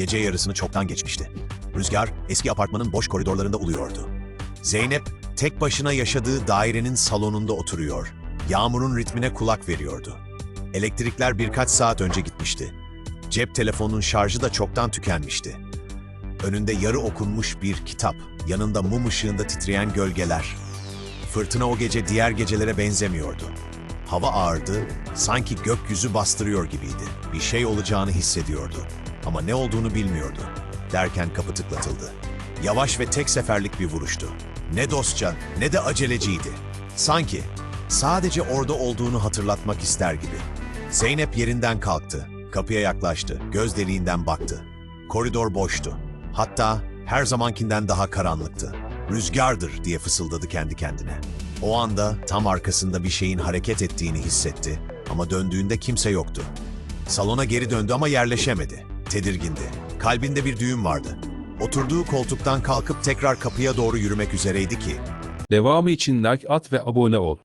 Gece yarısını çoktan geçmişti. Rüzgar eski apartmanın boş koridorlarında uluyordu. Zeynep tek başına yaşadığı dairenin salonunda oturuyor. Yağmurun ritmine kulak veriyordu. Elektrikler birkaç saat önce gitmişti. Cep telefonunun şarjı da çoktan tükenmişti. Önünde yarı okunmuş bir kitap, yanında mum ışığında titreyen gölgeler. Fırtına o gece diğer gecelere benzemiyordu. Hava ağırdı, sanki gökyüzü bastırıyor gibiydi. Bir şey olacağını hissediyordu. Ama ne olduğunu bilmiyordu. Derken kapı tıklatıldı. Yavaş ve tek seferlik bir vuruştu. Ne dostça ne de aceleciydi. Sanki sadece orada olduğunu hatırlatmak ister gibi. Zeynep yerinden kalktı. Kapıya yaklaştı. Göz deliğinden baktı. Koridor boştu. Hatta her zamankinden daha karanlıktı. Rüzgardır diye fısıldadı kendi kendine. O anda tam arkasında bir şeyin hareket ettiğini hissetti ama döndüğünde kimse yoktu. Salona geri döndü ama yerleşemedi. Tedirgindi. Kalbinde bir düğüm vardı. Oturduğu koltuktan kalkıp tekrar kapıya doğru yürümek üzereydi ki Devamı için like at ve abone ol.